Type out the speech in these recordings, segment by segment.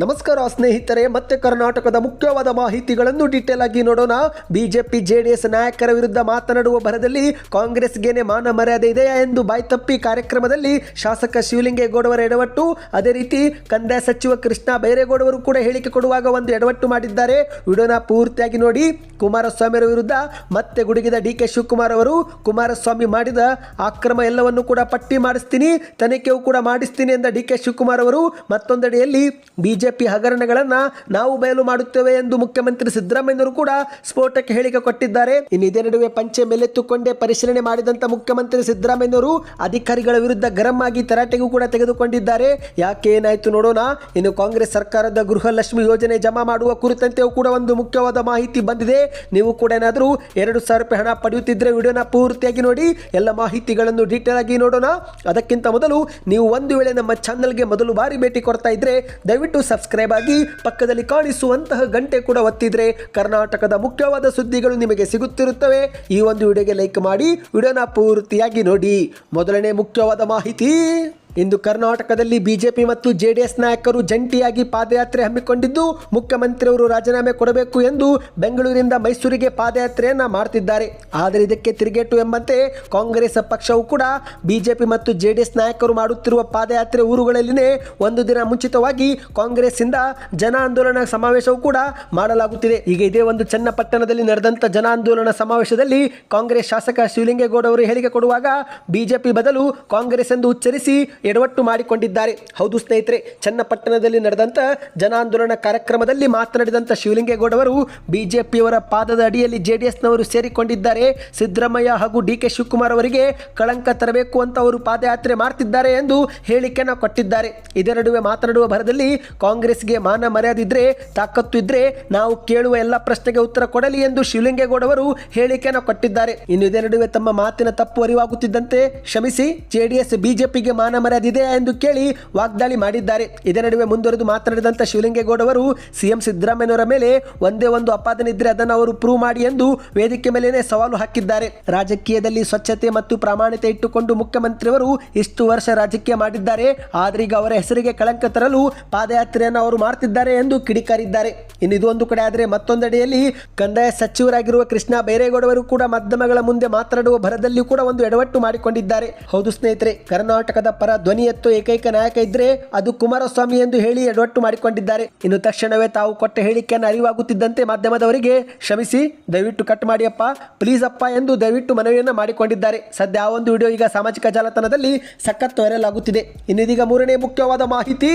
ನಮಸ್ಕಾರ ಸ್ನೇಹಿತರೆ, ಮತ್ತೆ ಕರ್ನಾಟಕದ ಮುಖ್ಯವಾದ ಮಾಹಿತಿಗಳನ್ನು ಡೀಟೇಲ್ ಆಗಿ ನೋಡೋಣ. ಬಿಜೆಪಿ ಜೆಡಿಎಸ್ ನಾಯಕರ ವಿರುದ್ಧ ಮಾತನಾಡುವ ಭರದಲ್ಲಿ ಕಾಂಗ್ರೆಸ್ಗೇನೆ ಮಾನ ಮರ್ಯಾದೆ ಇದೆಯಾ ಎಂದು ಬಾಯ್ತಪ್ಪಿ ಕಾರ್ಯಕ್ರಮದಲ್ಲಿ ಶಾಸಕ ಶಿವಲಿಂಗೇಗೌಡವರ ಎಡವಟ್ಟು. ಅದೇ ರೀತಿ ಕಂದಾಯ ಸಚಿವ ಕೃಷ್ಣ ಬೈರೇಗೌಡವರು ಕೂಡ ಹೇಳಿಕೆ ಕೊಡುವಾಗ ಒಂದು ಎಡವಟ್ಟು ಮಾಡಿದ್ದಾರೆ. ವಿಡಿಯೋನ ಪೂರ್ತಿಯಾಗಿ ನೋಡಿ. ಕುಮಾರಸ್ವಾಮಿಯವರ ವಿರುದ್ಧ ಮತ್ತೆ ಗುಡುಗಿದ ಡಿ ಕೆ ಶಿವಕುಮಾರ್ ಅವರು ಕುಮಾರಸ್ವಾಮಿ ಮಾಡಿದ ಅಕ್ರಮ ಎಲ್ಲವನ್ನು ಕೂಡ ಪಟ್ಟಿ ಮಾಡಿಸ್ತೀನಿ. ತನಿಖೆಯೂ ಕೂಡ ಮಾಡಿಸ್ತೀನಿ ಎಂದ ಡಿ ಕೆ ಶಿವಕುಮಾರ್ ಅವರು ಮತ್ತೊಂದೆಡೆಯಲ್ಲಿ ಬಿಜೆಪಿ ಹಗರಣಗಳನ್ನ ನಾವು ಬಯಲು ಮಾಡುತ್ತೇವೆ ಎಂದು ಮುಖ್ಯಮಂತ್ರಿ ಸಿದ್ದರಾಮಯ್ಯರು ಕೂಡ ಸ್ಫೋಟಕ್ಕೆ ಹೇಳಿಕೆ ಕೊಟ್ಟಿದ್ದಾರೆ. ಇನ್ನು ಇದೇ ನಡುವೆ ಪಂಚೆ ಮೇಲೆತ್ತುಕೊಂಡೇ ಪರಿಶೀಲನೆ ಮಾಡಿದಂತ ಮುಖ್ಯಮಂತ್ರಿ ಸಿದ್ದರಾಮಯ್ಯರು ಅಧಿಕಾರಿಗಳ ವಿರುದ್ಧ ಗರಂ ಆಗಿ ತರಾಟೆಗೂ ಕೂಡ ತೆಗೆದುಕೊಂಡಿದ್ದಾರೆ. ಯಾಕೆ ಏನಾಯ್ತು ನೋಡೋಣ. ಇನ್ನು ಕಾಂಗ್ರೆಸ್ ಸರ್ಕಾರದ ಗೃಹಲಕ್ಷ್ಮಿ ಯೋಜನೆ ಜಮಾ ಮಾಡುವ ಕುರಿತಂತೆಯೂ ಕೂಡ ಒಂದು ಮುಖ್ಯವಾದ ಮಾಹಿತಿ ಬಂದಿದೆ. ನೀವು ಕೂಡ ಏನಾದರೂ ಎರಡು ಸಾವಿರ ರೂಪಾಯಿ ಹಣ ಪಡೆಯುತ್ತಿದ್ರೆ ವಿಡಿಯೋನ ಪೂರ್ತಿಯಾಗಿ ನೋಡಿ. ಎಲ್ಲ ಮಾಹಿತಿಗಳನ್ನು ಡೀಟೇಲ್ ಆಗಿ ನೋಡೋಣ. ಅದಕ್ಕಿಂತ ಮೊದಲು ನೀವು ಒಂದು ವೇಳೆ ನಮ್ಮ ಚಾನಲ್ಗೆ ಮೊದಲು ಬಾರಿ ಭೇಟಿ ಕೊಡ್ತಾ ಇದ್ರೆ ದಯವಿಟ್ಟು ಸಬ್ಸ್ಕ್ರೈಬ್ ಆಗಿ ಪಕ್ಕದಲ್ಲಿ ಕಾಣಿಸುವಂತಹ ಗಂಟೆ ಕೂಡ ಒತ್ತಿದ್ರೆ ಕರ್ನಾಟಕದ ಮುಖ್ಯವಾದ ಸುದ್ದಿಗಳು ನಿಮಗೆ ಸಿಗುತ್ತಿರುತ್ತವೆ. ಈ ಒಂದು ವಿಡಿಯೋಗೆ ಲೈಕ್ ಮಾಡಿ, ವಿಡಿಯೋನ ಪೂರ್ತಿಯಾಗಿ ನೋಡಿ. ಮೊದಲನೇ ಮುಖ್ಯವಾದ ಮಾಹಿತಿ. ಇಂದು ಕರ್ನಾಟಕದಲ್ಲಿ ಬಿಜೆಪಿ ಮತ್ತು ಜೆಡಿಎಸ್ ನಾಯಕರು ಜಂಟಿಯಾಗಿ ಪಾದಯಾತ್ರೆ ಹಮ್ಮಿಕೊಂಡಿದ್ದು, ಮುಖ್ಯಮಂತ್ರಿಯವರು ರಾಜೀನಾಮೆ ಕೊಡಬೇಕು ಎಂದು ಬೆಂಗಳೂರಿನಿಂದ ಮೈಸೂರಿಗೆ ಪಾದಯಾತ್ರೆಯನ್ನ ಮಾಡ್ತಿದ್ದಾರೆ. ಆದರೆ ಇದಕ್ಕೆ ತಿರುಗೇಟು ಎಂಬಂತೆ ಕಾಂಗ್ರೆಸ್ ಪಕ್ಷವು ಕೂಡ ಬಿಜೆಪಿ ಮತ್ತು ಜೆಡಿಎಸ್ ನಾಯಕರು ಮಾಡುತ್ತಿರುವ ಪಾದಯಾತ್ರೆ ಊರುಗಳಲ್ಲಿನೇ ಒಂದು ದಿನ ಮುಂಚಿತವಾಗಿ ಕಾಂಗ್ರೆಸ್ ಇಂದ ಜನ ಆಂದೋಲನ ಸಮಾವೇಶವು ಕೂಡ ಮಾಡಲಾಗುತ್ತಿದೆ. ಈಗ ಇದೇ ಒಂದು ಚನ್ನಪಟ್ಟಣದಲ್ಲಿ ನಡೆದಂತ ಜನ ಆಂದೋಲನ ಸಮಾವೇಶದಲ್ಲಿ ಕಾಂಗ್ರೆಸ್ ಶಾಸಕ ಶಿವಲಿಂಗೇಗೌಡ ಅವರು ಹೇಳಿಕೆ ಕೊಡುವಾಗ ಬಿಜೆಪಿ ಬದಲು ಕಾಂಗ್ರೆಸ್ ಎಂದು ಉಚ್ಚರಿಸಿ ಎಡವಟ್ಟು ಮಾಡಿಕೊಂಡಿದ್ದಾರೆ. ಹೌದು ಸ್ನೇಹಿತರೆ, ಚನ್ನಪಟ್ಟಣದಲ್ಲಿ ನಡೆದಂಥ ಜನಾಂದೋಲನ ಕಾರ್ಯಕ್ರಮದಲ್ಲಿ ಮಾತನಾಡಿದಂಥ ಶಿವಲಿಂಗೇಗೌಡ ಅವರು ಬಿಜೆಪಿಯವರ ಪಾದದ ಅಡಿಯಲ್ಲಿ ಜೆಡಿಎಸ್ನವರು ಸೇರಿಕೊಂಡಿದ್ದಾರೆ. ಸಿದ್ದರಾಮಯ್ಯ ಹಾಗೂ ಡಿ ಕೆ ಶಿವಕುಮಾರ್ ಅವರಿಗೆ ಕಳಂಕ ತರಬೇಕು ಅಂತ ಅವರು ಪಾದಯಾತ್ರೆ ಮಾಡ್ತಿದ್ದಾರೆ ಎಂದು ಹೇಳಿಕೆಯನ್ನು ಕೊಟ್ಟಿದ್ದಾರೆ. ಇದರ ನಡುವೆ ಮಾತನಾಡುವ ಭರದಲ್ಲಿ ಕಾಂಗ್ರೆಸ್ಗೆ ಮಾನ ಮರ್ಯಾದೆ ಇದ್ರೆ ತಾಕತ್ತು ಇದ್ರೆ ನಾವು ಕೇಳುವ ಎಲ್ಲ ಪ್ರಶ್ನೆಗೆ ಉತ್ತರ ಕೊಡಲಿ ಎಂದು ಶಿವಲಿಂಗೇಗೌಡವರು ಹೇಳಿಕೆಯನ್ನು ಕೊಟ್ಟಿದ್ದಾರೆ. ಇನ್ನು ಇದೇ ನಡುವೆ ತಮ್ಮ ಮಾತಿನ ತಪ್ಪು ಅರಿವಾಗುತ್ತಿದ್ದಂತೆ ಕ್ಷಮಿಸಿ, ಜೆಡಿಎಸ್, ಬಿಜೆಪಿಗೆ ಮಾನ ಇದೆಯಾ ಎಂದು ಕೇಳಿ ವಾಗ್ದಾಳಿ ಮಾಡಿದ್ದಾರೆ. ಇದೇ ನಡುವೆ ಮುಂದುವರೆದು ಮಾತನಾಡಿದಂಥ ಶಿವಲಿಂಗೇಗೌಡ ಅವರು ಸಿಎಂ ಸಿದ್ದರಾಮಯ್ಯನವರ ಮೇಲೆ ಒಂದೇ ಒಂದು ಅಪಾದನೆ ಇದ್ರೆ ಅದನ್ನು ಅವರು ಪ್ರೂವ್ ಮಾಡಿ ಎಂದು ವೇದಿಕೆ ಮೇಲೆನೆ ಸವಾಲು ಹಾಕಿದ್ದಾರೆ. ರಾಜಕೀಯದಲ್ಲಿ ಸ್ವಚ್ಛತೆ ಮತ್ತು ಪ್ರಾಮಾಣಿಕತೆ ಇಟ್ಟುಕೊಂಡು ಮುಖ್ಯಮಂತ್ರಿಯವರು ಇಷ್ಟು ವರ್ಷ ರಾಜಕೀಯ ಮಾಡಿದ್ದಾರೆ. ಆದರೆ ಅವರ ಹೆಸರಿಗೆ ಕಳಂಕ ತರಲು ಪಾದಯಾತ್ರೆಯನ್ನು ಅವರು ಮಾಡ್ತಿದ್ದಾರೆ ಎಂದು ಕಿಡಿಕಾರಿದ್ದಾರೆ. ಇನ್ನು ಇದು ಒಂದು ಕಡೆ ಆದರೆ ಮತ್ತೊಂದೆಡೆಯಲ್ಲಿ ಕಂದಾಯ ಸಚಿವರಾಗಿರುವ ಕೃಷ್ಣ ಬೈರೇಗೌಡ ಅವರು ಕೂಡ ಮಾಧ್ಯಮಗಳ ಮುಂದೆ ಮಾತನಾಡುವ ಭರದಲ್ಲಿ ಕೂಡ ಒಂದು ಎಡವಟ್ಟು ಮಾಡಿಕೊಂಡಿದ್ದಾರೆ. ಹೌದು ಸ್ನೇಹಿತರೆ, ಕರ್ನಾಟಕದ ಪರ ಧ್ವನಿ ಎತ್ತು ಏಕೈಕ ನಾಯಕ ಇದ್ರೆ ಅದು ಕುಮಾರಸ್ವಾಮಿ ಎಂದು ಹೇಳಿ ಎಡವಟ್ಟು ಮಾಡಿಕೊಂಡಿದ್ದಾರೆ. ಇನ್ನು ತಕ್ಷಣವೇ ತಾವು ಕೊಟ್ಟ ಹೇಳಿಕೆಯನ್ನು ಅರಿವಾಗುತ್ತಿದ್ದಂತೆ ಮಾಧ್ಯಮದವರಿಗೆ ಕ್ಷಮಿಸಿ, ದಯವಿಟ್ಟು ಕಟ್ ಮಾಡಿಯಪ್ಪ. ಪ್ಲೀಸ್ ಅಪ್ಪ ಎಂದು ದಯವಿಟ್ಟು ಮನವಿಯನ್ನು ಮಾಡಿಕೊಂಡಿದ್ದಾರೆ. ಸದ್ಯ ಆ ಒಂದು ವಿಡಿಯೋ ಈಗ ಸಾಮಾಜಿಕ ಜಾಲತಾಣದಲ್ಲಿ ಸಖತ್ ವೈರಲ್ ಆಗುತ್ತಿದೆ. ಇನ್ನಿದೀಗ ಮೂರನೇ ಮುಖ್ಯವಾದ ಮಾಹಿತಿ,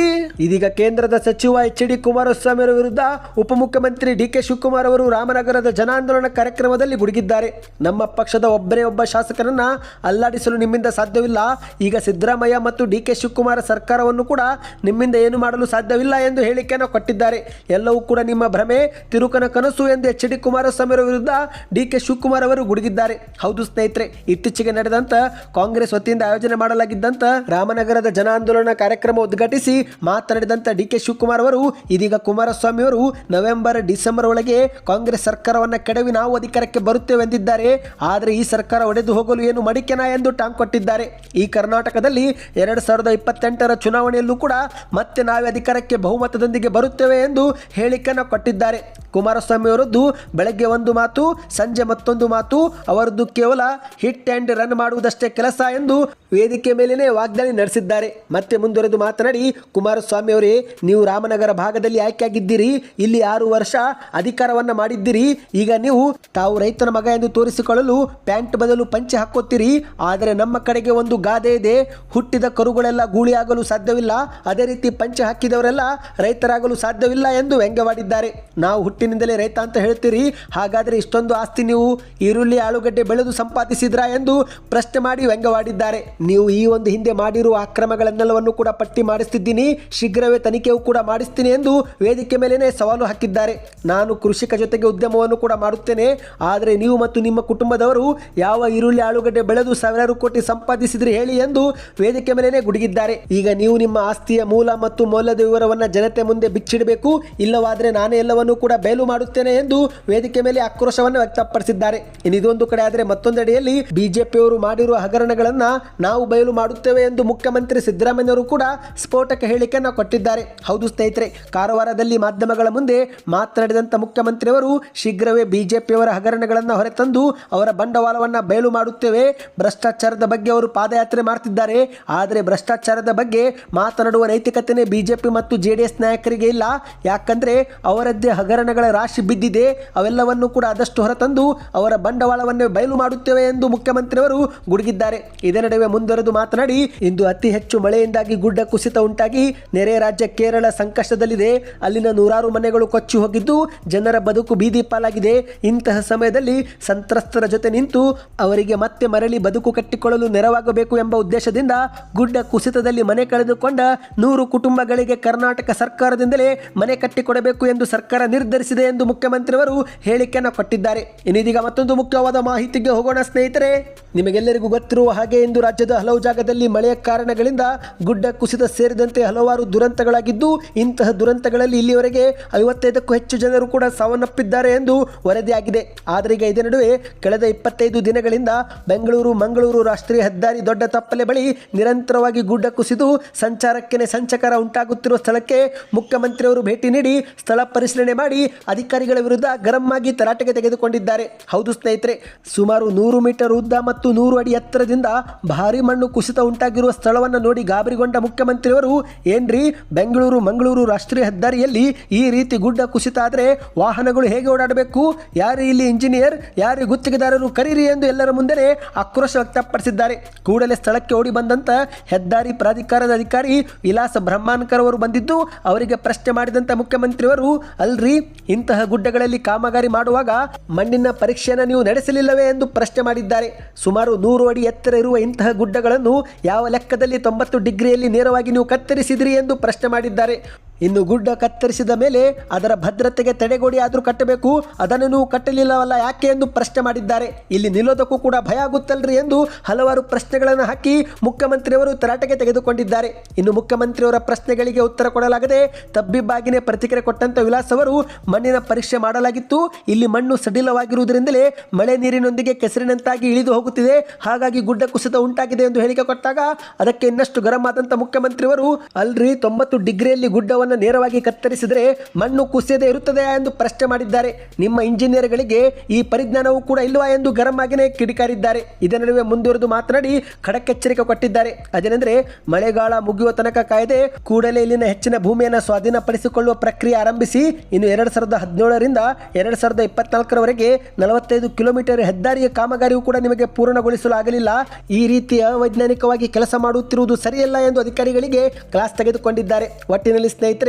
ಇದೀಗ ಕೇಂದ್ರದ ಸಚಿವ ಎಚ್ ಡಿ ಕುಮಾರಸ್ವಾಮಿ ವಿರುದ್ಧ ಉಪಮುಖ್ಯಮಂತ್ರಿ ಡಿ ಕೆ ಶಿವಕುಮಾರ್ ಅವರು ರಾಮನಗರದ ಜನಾಂದೋಲನ ಕಾರ್ಯಕ್ರಮದಲ್ಲಿ ಗುಡುಗಿದ್ದಾರೆ. ನಮ್ಮ ಪಕ್ಷದ ಒಬ್ಬರೇ ಒಬ್ಬ ಶಾಸಕರನ್ನ ಅಲ್ಲಾಡಿಸಲು ನಿಮ್ಮಿಂದ ಸಾಧ್ಯವಿಲ್ಲ. ಈಗ ಸಿದ್ದರಾಮಯ್ಯ ಮತ್ತು ಡಿ ಕೆ ಶಿವಕುಮಾರ್ ಸರ್ಕಾರವನ್ನು ಕೂಡ ನಿಮ್ಮಿಂದ ಏನು ಮಾಡಲು ಸಾಧ್ಯವಿಲ್ಲ ಎಂದು ಹೇಳಿಕೆಯನ್ನು ಕೊಟ್ಟಿದ್ದಾರೆ. ಎಲ್ಲವೂ ಕೂಡ ನಿಮ್ಮ ಭ್ರಮೆ, ತಿರುಕನ ಕನಸು ಎಂದು ಎಚ್ ಡಿ ಕುಮಾರಸ್ವಾಮಿ ಅವರ ವಿರುದ್ಧ ಡಿ ಕೆ ಶಿವಕುಮಾರ್ ಅವರು ಗುಡುಗಿದ್ದಾರೆ. ಹೌದು ಸ್ನೇಹಿತರೆ, ಇತ್ತೀಚೆಗೆ ನಡೆದಂತ ಕಾಂಗ್ರೆಸ್ ವತಿಯಿಂದ ಆಯೋಜನೆ ಮಾಡಲಾಗಿದ್ದಂತ ರಾಮನಗರದ ಜನ ಆಂದೋಲನ ಕಾರ್ಯಕ್ರಮ ಉದ್ಘಾಟಿಸಿ ಮಾತನಾಡಿದಂತ ಡಿ ಕೆ ಶಿವಕುಮಾರ್ ಅವರು, ಇದೀಗ ಕುಮಾರಸ್ವಾಮಿ ಅವರು ನವೆಂಬರ್, ಡಿಸೆಂಬರ್ ಒಳಗೆ ಕಾಂಗ್ರೆಸ್ ಸರ್ಕಾರವನ್ನು ಕೆಡವಿ ನಾವು ಅಧಿಕಾರಕ್ಕೆ ಬರುತ್ತೇವೆ ಎಂದಿದ್ದಾರೆ. ಆದರೆ ಈ ಸರ್ಕಾರ ಒಡೆದು ಹೋಗಲು ಏನು ಮಡಿಕೆನಾ ಎಂದು ಟಾಂಗ್ ಕೊಟ್ಟಿದ್ದಾರೆ. ಈ ಕರ್ನಾಟಕದಲ್ಲಿ ಎರಡು ಸಾವಿರದ ಇಪ್ಪತ್ತೆಂಟರ ಚುನಾವಣೆಯಲ್ಲೂ ಕೂಡ ಮತ್ತೆ ನಾವೇ ಅಧಿಕಾರಕ್ಕೆ ಬಹುಮತದೊಂದಿಗೆ ಬರುತ್ತೇವೆ ಎಂದು ಹೇಳಿಕೆಯನ್ನು ಕೊಟ್ಟಿದ್ದಾರೆ. ಕುಮಾರಸ್ವಾಮಿ ಅವರದ್ದು ಬೆಳಗ್ಗೆ ಒಂದು ಮಾತು, ಸಂಜೆ ಮತ್ತೊಂದು ಮಾತು, ಅವರದ್ದು ಕೇವಲ ಹಿಟ್ ಆ್ಯಂಡ್ ರನ್ ಮಾಡುವುದಷ್ಟೇ ಕೆಲಸ ಎಂದು ವೇದಿಕೆ ಮೇಲೇನೆ ವಾಗ್ದಾಳಿ ನಡೆಸಿದ್ದಾರೆ. ಮತ್ತೆ ಮುಂದುವರೆದು ಮಾತನಾಡಿ, ಕುಮಾರಸ್ವಾಮಿ ಅವರೇ, ನೀವು ರಾಮನಗರ ಭಾಗದಲ್ಲಿ ಆಯ್ಕೆಯಾಗಿದ್ದೀರಿ, ಇಲ್ಲಿ ಆರು ವರ್ಷ ಅಧಿಕಾರವನ್ನ ಮಾಡಿದ್ದೀರಿ, ಈಗ ನೀವು ತಾವು ರೈತನ ಮಗ ಎಂದು ತೋರಿಸಿಕೊಳ್ಳಲು ಪ್ಯಾಂಟ್ ಬದಲು ಪಂಚೆ ಹಾಕೋತೀರಿ, ಆದರೆ ನಮ್ಮ ಕಡೆಗೆ ಒಂದು ಗಾದೆ ಇದೆ, ಹುಟ್ಟಿದ ಕರುಗಳೆಲ್ಲ ಗೂಳಿಯಾಗಲು ಸಾಧ್ಯವಿಲ್ಲ, ಅದೇ ರೀತಿ ಪಂಚೆ ಹಾಕಿದವರೆಲ್ಲ ರೈತರಾಗಲು ಸಾಧ್ಯವಿಲ್ಲ ಎಂದು ವ್ಯಂಗ್ಯವಾಡಿದ್ದಾರೆ. ನಾವು ಹುಟ್ಟಿನಿಂದಲೇ ರೈತ ಅಂತ ಹೇಳ್ತೀರಿ. ಹಾಗಾದರೆ ಇಷ್ಟೊಂದು ಆಸ್ತಿ ನೀವು ಈರುಳ್ಳಿ, ಆಲೂಗಡ್ಡೆ ಬೆಳೆದು ಸಂಪಾದಿಸಿದ್ರಾ ಎಂದು ಪ್ರಶ್ನೆ ಮಾಡಿ ವ್ಯಂಗ್ಯವಾಡಿದ್ದಾರೆ. ನೀವು ಈ ಒಂದು ಹಿಂದೆ ಮಾಡಿರುವ ಅಕ್ರಮಗಳನ್ನೆಲ್ಲವನ್ನು ಕೂಡ ಪಟ್ಟಿ ಮಾಡಿಸ್ತಿದ್ದೀನಿ. ಶೀಘ್ರವೇ ತನಿಖೆಯೂ ಕೂಡ ಮಾಡಿಸ್ತೀನಿ ಎಂದು ವೇದಿಕೆ ಮೇಲೇನೆ ಸವಾಲು ಹಾಕಿದ್ದಾರೆ. ನಾನು ಕೃಷಿಕ ಜೊತೆಗೆ ಉದ್ಯಮವನ್ನು ಕೂಡ ಮಾಡುತ್ತೇನೆ. ಆದರೆ ನೀವು ಮತ್ತು ನಿಮ್ಮ ಕುಟುಂಬದವರು ಯಾವ ಈರುಳ್ಳಿ, ಆಲೂಗಡ್ಡೆ ಬೆಳೆದು ಸಾವಿರಾರು ಕೋಟಿ ಸಂಪಾದಿಸಿದ್ರಿ ಹೇಳಿ ಎಂದು ವೇದಿಕೆ ಮೇಲೇನೆ ಗುಡುಗಿದ್ದಾರೆ. ಈಗ ನೀವು ನಿಮ್ಮ ಆಸ್ತಿಯ ಮೂಲ ಮತ್ತು ಮೌಲ್ಯದ ವಿವರವನ್ನು ಜನತೆ ಮುಂದೆ ಬಿಚ್ಚಿಡಬೇಕು. ಇಲ್ಲವಾದರೆ ನಾನೇ ಎಲ್ಲವನ್ನೂ ಕೂಡ ಬಯಲು ಮಾಡುತ್ತೇನೆ ಎಂದು ವೇದಿಕೆ ಮೇಲೆ ಆಕ್ರೋಶವನ್ನು ವ್ಯಕ್ತಪಡಿಸಿದ್ದಾರೆ. ಇನ್ನು ಇದೊಂದು ಕಡೆ ಆದರೆ ಮತ್ತೊಂದೆಡೆಯಲ್ಲಿ ಬಿಜೆಪಿಯವರು ಮಾಡಿರುವ ಹಗರಣಗಳನ್ನ ನಾವು ಬಯಲು ಮಾಡುತ್ತೇವೆ ಎಂದು ಮುಖ್ಯಮಂತ್ರಿ ಸಿದ್ದರಾಮಯ್ಯವರು ಕೂಡ ಸ್ಫೋಟಕ ಹೇಳಿಕೆಯನ್ನು ಕೊಟ್ಟಿದ್ದಾರೆ. ಹೌದು ಸ್ನೇಹಿತರೆ, ಕಾರವಾರದಲ್ಲಿ ಮಾಧ್ಯಮಗಳ ಮುಂದೆ ಮಾತನಾಡಿದಂಥ ಮುಖ್ಯಮಂತ್ರಿಯವರು ಶೀಘ್ರವೇ ಬಿಜೆಪಿಯವರ ಹಗರಣಗಳನ್ನು ಹೊರತಂದು ಅವರ ಬಂಡವಾಳವನ್ನು ಬಯಲು ಮಾಡುತ್ತೇವೆ. ಭ್ರಷ್ಟಾಚಾರದ ಬಗ್ಗೆ ಅವರು ಪಾದಯಾತ್ರೆ ಮಾಡ್ತಿದ್ದಾರೆ. ಆದರೆ ಭ್ರಷ್ಟಾಚಾರದ ಬಗ್ಗೆ ಮಾತನಾಡುವ ನೈತಿಕತೆನೇ ಬಿಜೆಪಿ ಮತ್ತು ಜೆಡಿಎಸ್ ನಾಯಕರಿಗೆ ಇಲ್ಲ. ಯಾಕಂದ್ರೆ ಅವರದ್ದೇ ಹಗರಣಗಳ ರಾಶಿ ಬಿದ್ದಿದೆ, ಅವೆಲ್ಲವನ್ನು ಕೂಡ ಆದಷ್ಟು ಹೊರತಂದು ಅವರ ಬಂಡವಾಳವನ್ನೇ ಬಯಲು ಮಾಡುತ್ತೇವೆ ಎಂದು ಮುಖ್ಯಮಂತ್ರಿಯವರು ಗುಡುಗಿದ್ದಾರೆ. ಇದೇ ನಡುವೆ ಮುಂದುವರೆದು ಮಾತನಾಡಿ, ಇಂದು ಅತಿ ಹೆಚ್ಚು ಮಳೆಯಿಂದಾಗಿ ಗುಡ್ಡ ಕುಸಿತ ಉಂಟಾಗಿ ನೆರೆ ರಾಜ್ಯ ಕೇರಳ ಸಂಕಷ್ಟದಲ್ಲಿದೆ. ಅಲ್ಲಿನ ನೂರಾರು ಮನೆಗಳು ಕೊಚ್ಚಿ ಹೋಗಿದ್ದು, ಜನರ ಬದುಕು ಬೀದಿ ಪಾಲಾಗಿದೆ. ಇಂತಹ ಸಮಯದಲ್ಲಿ ಸಂತ್ರಸ್ತರ ಜೊತೆ ನಿಂತು ಅವರಿಗೆ ಮತ್ತೆ ಮರಳಿ ಬದುಕು ಕಟ್ಟಿಕೊಳ್ಳಲು ನೆರವಾಗಬೇಕು ಎಂಬ ಉದ್ದೇಶದಿಂದ ಗುಡ್ಡ ಕುಸಿತದಲ್ಲಿ ಮನೆ ಕಳೆದುಕೊಂಡ ನೂರು ಕುಟುಂಬಗಳಿಗೆ ಕರ್ನಾಟಕ ಸರ್ಕಾರದಿಂದಲೇ ಮನೆ ಕಟ್ಟಿಕೊಡಬೇಕು ಎಂದು ಸರ್ಕಾರ ನಿರ್ಧರಿಸಿದೆ. ಎಂದು ಮುಖ್ಯಮಂತ್ರಿಯವರು ಹೇಳಿಕೆಯನ್ನು ಕೊಟ್ಟಿದ್ದಾರೆ. ಇನ್ನಿದೀಗ ಮತ್ತೊಂದು ಮುಖ್ಯವಾದ ಮಾಹಿತಿಗೆ ಹೋಗೋಣ ಸ್ನೇಹಿತರೆ. ನಿಮಗೆಲ್ಲರಿಗೂ ಗೊತ್ತಿರುವ ಹಾಗೆ ಇಂದು ರಾಜ್ಯದ ಹಲವು ಜಾಗದಲ್ಲಿ ಮಳೆಯ ಕಾರಣಗಳಿಂದ ಗುಡ್ಡ ಕುಸಿತ ಸೇರಿದಂತೆ ಹಲವಾರು ದುರಂತಗಳಾಗಿದ್ದು, ಇಂತಹ ದುರಂತಗಳಲ್ಲಿ ಇಲ್ಲಿವರೆಗೆ ಐವತ್ತೈದಕ್ಕೂ ಹೆಚ್ಚು ಜನರು ಕೂಡ ಸಾವನ್ನಪ್ಪಿದ್ದಾರೆ ಎಂದು ವರದಿಯಾಗಿದೆ ಆದರೆ ಈಗ ಇದೇ ನಡುವೆ ಕಳೆದ ಇಪ್ಪತ್ತೈದು ದಿನಗಳಿಂದ ಬೆಂಗಳೂರು, ಮಂಗಳೂರು ರಾಷ್ಟ್ರೀಯ ಹೆದ್ದಾರಿ ದೊಡ್ಡ ತಪ್ಪಲೆ ಬಳಿ ನಿರಂತರವಾಗಿ ಗುಡ್ಡ ಕುಸಿದು ಸಂಚಾರಕ್ಕೆ ಸಂಚಕರ ಉಂಟಾಗುತ್ತಿರುವ ಸ್ಥಳಕ್ಕೆ ಮುಖ್ಯಮಂತ್ರಿಯವರು ಭೇಟಿ ನೀಡಿ ಸ್ಥಳ ಪರಿಶೀಲನೆ ಮಾಡಿ ಅಧಿಕಾರಿಗಳ ವಿರುದ್ಧ ಗರಂ ಆಗಿ ತರಾಟೆಗೆ ತೆಗೆದುಕೊಂಡಿದ್ದಾರೆ. ಹೌದು ಸ್ನೇಹಿತರೆ, ಸುಮಾರು ನೂರು ಮೀಟರ್ ಉದ್ದ ಮತ್ತು ನೂರು ಅಡಿ ಎತ್ತರದಿಂದ ಭಾರಿ ಮಣ್ಣು ಕುಸಿತ ಉಂಟಾಗಿರುವ ಸ್ಥಳವನ್ನು ನೋಡಿ ಗಾಬರಿಗೊಂಡ ಮುಖ್ಯಮಂತ್ರಿಯವರು, ಏನ್ರಿ, ಬೆಂಗಳೂರು ಮಂಗಳೂರು ರಾಷ್ಟ್ರೀಯ ಹೆದ್ದಾರಿಯಲ್ಲಿ ಈ ರೀತಿ ಗುಡ್ಡ ಕುಸಿತ ಆದರೆ ವಾಹನಗಳು ಹೇಗೆ ಓಡಾಡಬೇಕು? ಯಾರು ಇಲ್ಲಿ ಇಂಜಿನಿಯರ್, ಯಾರು ಗುತ್ತಿಗೆದಾರರು ಕರೀರಿ ಎಂದು ಎಲ್ಲರ ಮುಂದೆ ಆಕ್ರೋಶ ವ್ಯಕ್ತಪಡಿಸಿದ್ದಾರೆ. ಕೂಡಲೇ ಸ್ಥಳಕ್ಕೆ ಓಡಿ ಬಂದಂತ ಹೆದ್ದಾರಿ ಪ್ರಾಧಿಕಾರದ ಅಧಿಕಾರಿ ವಿಲಾಸ ಬ್ರಹ್ಮಾನ್ಕರ್ ಅವರು ಬಂದಿದ್ದು, ಅವರಿಗೆ ಪ್ರಶ್ನೆ ಮಾಡಿದಂತ ಮುಖ್ಯಮಂತ್ರಿಯವರು, ಅಲ್ರಿ ಇಂತಹ ಗುಡ್ಡಗಳಲ್ಲಿ ಕಾಮಗಾರಿ ಮಾಡುವಾಗ ಮಣ್ಣಿನ ಪರೀಕ್ಷೆಯನ್ನು ನೀವು ನಡೆಸಲಿಲ್ಲವೇ ಎಂದು ಪ್ರಶ್ನೆ ಮಾಡಿದ್ದಾರೆ. ಸುಮಾರು ನೂರು ಅಡಿ ಎತ್ತರ ಇರುವ ಇಂತಹ ಗುಡ್ಡಗಳನ್ನು ಯಾವ ಲೆಕ್ಕದಲ್ಲಿ ತೊಂಬತ್ತು ಡಿಗ್ರಿಯಲ್ಲಿ ನೇರವಾಗಿ ನೀವು ಕತ್ತರಿಸಿದಿರಿ ಎಂದು ಪ್ರಶ್ನೆ ಮಾಡಿದ್ದಾರೆ. ಇನ್ನು ಗುಡ್ಡ ಕತ್ತರಿಸಿದ ಮೇಲೆ ಅದರ ಭದ್ರತೆಗೆ ತಡೆಗೋಡಿ ಆದರೂ ಕಟ್ಟಬೇಕು. ಅದನ್ನು ಕಟ್ಟಲಿಲ್ಲವಲ್ಲ, ಯಾಕೆ ಎಂದು ಪ್ರಶ್ನೆ ಮಾಡಿದ್ದಾರೆ. ಇಲ್ಲಿ ನಿಲ್ಲೋದಕ್ಕೂ ಕೂಡ ಭಯ ಆಗುತ್ತಲ್ರಿ ಎಂದು ಹಲವಾರು ಪ್ರಶ್ನೆಗಳನ್ನು ಹಾಕಿ ಮುಖ್ಯಮಂತ್ರಿಯವರು ತರಾಟೆಗೆ ತೆಗೆದುಕೊಂಡಿದ್ದಾರೆ. ಇನ್ನು ಮುಖ್ಯಮಂತ್ರಿಯವರ ಪ್ರಶ್ನೆಗಳಿಗೆ ಉತ್ತರ ಕೊಡಲಾಗದೆ ತಬ್ಬಿಬ್ಬಾಗಿನೇ ಪ್ರತಿಕ್ರಿಯೆ ಕೊಟ್ಟಂತ ವಿಲಾಸ್ ಅವರು ಮಣ್ಣಿನ ಪರೀಕ್ಷೆ ಮಾಡಲಾಗಿತ್ತು. ಇಲ್ಲಿ ಮಣ್ಣು ಸಡಿಲವಾಗಿರುವುದರಿಂದಲೇ ಮಳೆ ನೀರಿನೊಂದಿಗೆ ಕೆಸರಿನಂತಾಗಿ ಇಳಿದು ಹೋಗುತ್ತಿದೆ. ಹಾಗಾಗಿ ಗುಡ್ಡ ಕುಸಿತ ಉಂಟಾಗಿದೆ ಎಂದು ಹೇಳಿಕೆ ಕೊಟ್ಟಾಗ ಅದಕ್ಕೆ ಇನ್ನಷ್ಟು ಗರಂ ಆದಂತ ಮುಖ್ಯಮಂತ್ರಿಯವರು, ಅಲ್ರಿ ತೊಂಬತ್ತು ಡಿಗ್ರಿಯಲ್ಲಿ ಗುಡ್ಡವನ್ನು ನೇರವಾಗಿ ಕತ್ತರಿಸಿದರೆ ಮಣ್ಣು ಕುಸಿಯದೇ ಇರುತ್ತದೆ ಎಂದು ಪ್ರಶ್ನೆ ಮಾಡಿದ್ದಾರೆ. ನಿಮ್ಮ ಇಂಜಿನಿಯರ್ಗಳಿಗೆ ಈ ಪರಿಜ್ಞಾನವೂ ಕೂಡ ಇಲ್ವಾ ಎಂದು ಗರಂ ಆಗಿನೇ ಕಿಡಿಕಾರಿದ್ದಾರೆ. ಇದರ ನಡುವೆ ಮುಂದುವರೆದು ಮಾತನಾಡಿ ಖಡಕ್ಕೆಚ್ಚರಿಕೆ ಕೊಟ್ಟಿದ್ದಾರೆ. ಅದೇನೆಂದರೆ, ಮಳೆಗಾಲ ಮುಗಿಯುವ ತನಕ ಕಾಯ್ದೆ ಕೂಡಲೇ ಇಲ್ಲಿನ ಹೆಚ್ಚಿನ ಭೂಮಿಯನ್ನು ಸ್ವಾಧೀನಪಡಿಸಿಕೊಳ್ಳುವ ಪ್ರಕ್ರಿಯೆ ಆರಂಭಿಸಿ, ಇನ್ನು ಎರಡು ಸಾವಿರದ ಹದಿನೇಳರಿಂದ ಎರಡು ಸಾವಿರದ ಇಪ್ಪತ್ನಾಲ್ಕರವರೆಗೆ ನಲವತ್ತೈದು ಕಿಲೋಮೀಟರ್ ಹೆದ್ದಾರಿಯ ಕಾಮಗಾರಿಯೂ ಕೂಡ ನಿಮಗೆ ಪೂರ್ಣಗೊಳಿಸಲು ಆಗಲಿಲ್ಲ ಈ ರೀತಿ ಅವೈಜ್ಞಾನಿಕವಾಗಿ ಕೆಲಸ ಮಾಡುತ್ತಿರುವುದು ಸರಿಯಲ್ಲ ಎಂದು ಅಧಿಕಾರಿಗಳಿಗೆ ಕ್ಲಾಸ್ ತೆಗೆದುಕೊಂಡಿದ್ದಾರೆ. ಒಟ್ಟಿನಲ್ಲಿ ಸ್ನೇಹಿತರೆ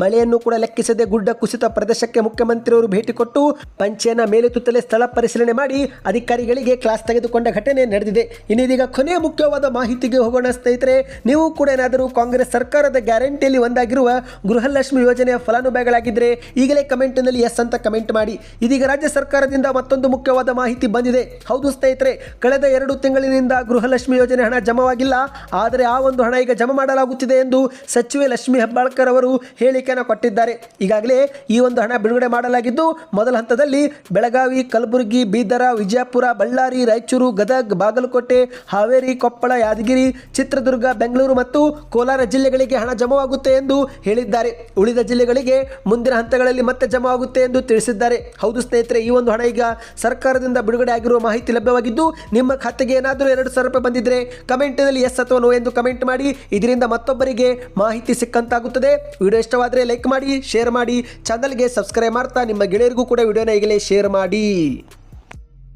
ಮಳೆಯನ್ನು ಕೂಡ ಲೆಕ್ಕಿಸದೆ ಗುಡ್ಡ ಕುಸಿತ ಪ್ರದೇಶಕ್ಕೆ ಮುಖ್ಯಮಂತ್ರಿಯವರು ಭೇಟಿ ಕೊಟ್ಟು ಪಂಚೆಯನ್ನ ಮೇಲೆತ್ತುತ್ತಲೇ ಸ್ಥಳ ಪರಿಶೀಲನೆ ಮಾಡಿ ಅಧಿಕಾರಿಗಳಿಗೆ ಕ್ಲಾಸ್ ತೆಗೆದುಕೊಂಡ ಘಟನೆ ನಡೆದಿದೆ. ಇನ್ನಿದೀಗ ಕೊನೆಯ ಮುಖ್ಯವಾದ ಮಾಹಿತಿಗೆ ಹೋಗೋಣ ಸ್ನೇಹಿತರೆ, ನೀವು ಕೂಡ ಏನಾದರೂ ಕಾಂಗ್ರೆಸ್ ಸರ್ಕಾರದ ಗ್ಯಾರಂಟಿಯಲ್ಲಿ ಒಂದಾಗಿರುವ ಗೃಹಲಕ್ಷ್ಮಿ ಯೋಜನೆಯ ಫಲಾನುಭವಿಗಳಾಗಿದ್ದರೆ ಈಗಲೇ ಕಮೆಂಟ್ನಲ್ಲಿ ಎಸ್ ಅಂತ ಕಮೆಂಟ್ ಮಾಡಿ. ಇದೀಗ ರಾಜ್ಯ ಸರ್ಕಾರದಿಂದ ಮತ್ತೊಂದು ಮುಖ್ಯವಾದ ಮಾಹಿತಿ ಬಂದಿದೆ. ಹೌದು ಸ್ನೇಹಿತರೆ, ಕಳೆದ ಎರಡು ತಿಂಗಳಿನಿಂದ ಗೃಹಲಕ್ಷ್ಮಿ ಯೋಜನೆ ಹಣ ಜಮವಾಗಿಲ್ಲ, ಆದರೆ ಆ ಒಂದು ಹಣ ಈಗ ಜಮಾ ಮಾಡಲಾಗುತ್ತಿದೆ ಎಂದು ಸಚಿವೆ ಲಕ್ಷ್ಮಿ ಹೆಬ್ಬಾಳ್ಕರ್ ಅವರು ಹೇಳಿಕೆಯನ್ನು ಕೊಟ್ಟಿದ್ದಾರೆ. ಈಗಾಗಲೇ ಈ ಒಂದು ಹಣ ಬಿಡುಗಡೆ ಮಾಡಲಾಗಿದ್ದು, ಮೊದಲ ಹಂತದಲ್ಲಿ ಬೆಳಗಾವಿ, ಕಲಬುರಗಿ, ಬೀದರ, ವಿಜಯಪುರ, ಬಳ್ಳಾರಿ, ರಾಯಚೂರು, ಗದಗ್, ಬಾಗಲಕೋಟೆ, ಹಾವೇರಿ, ಕೊಪ್ಪಳ, ಯಾದಗಿರಿ, ಚಿತ್ರದುರ್ಗ, ಬೆಂಗಳೂರು ಮತ್ತು ಕೋಲಾರ ಜಿಲ್ಲೆಗಳಿಗೆ ಹಣ ಜಮವಾಗುತ್ತೆ ಎಂದು ಹೇಳಿದ್ದಾರೆ. ಉಳಿದ ಜಿಲ್ಲೆಗಳಿಗೆ ಮುಂದಿನ ಹಂತಗಳಲ್ಲಿ ಮತ್ತೆ ಜಮವಾಗುತ್ತೆ ಎಂದು ತಿಳಿಸಿದ್ದಾರೆ. ಹೌದು ಸ್ನೇಹಿತರೆ, ಈ ಒಂದು ಹಣ ಈಗ ಸರ್ಕಾರದಿಂದ ಬಿಡುಗಡೆ ಆಗಿರುವ ಮಾಹಿತಿ ಲಭ್ಯವಾಗಿದ್ದು, ನಿಮ್ಮ ಖಾತೆಗೆ ಏನಾದರೂ ಎರಡು ಸಾವಿರ ರೂಪಾಯಿ ಬಂದಿದ್ರೆ ಕಮೆಂಟ್ನಲ್ಲಿ ಎಸ್ ಅಥವಾ ನೋ ಎಂದು ಕಮೆಂಟ್ ಮಾಡಿ. ಇದರಿಂದ ಮತ್ತೊಬ್ಬರಿಗೆ ಮಾಹಿತಿ ಸಿಕ್ಕಂತಾಗುತ್ತದೆ. ವಿಡಿಯೋ ಇಷ್ಟವಾದರೆ ಲೈಕ್ ಮಾಡಿ ಶೇರ್ ಮಾಡಿ. ಚಾನಲ್ಗೆ ಸಬ್ಸ್ಕ್ರೈಬ್ ಮಾಡ್ತಾ ನಿಮ್ಮ ಗೆಳೆಯರಿಗೂ ಕೂಡ ವಿಡಿಯೋನ ಈಗಲೇ ಶೇರ್ ಮಾಡಿ.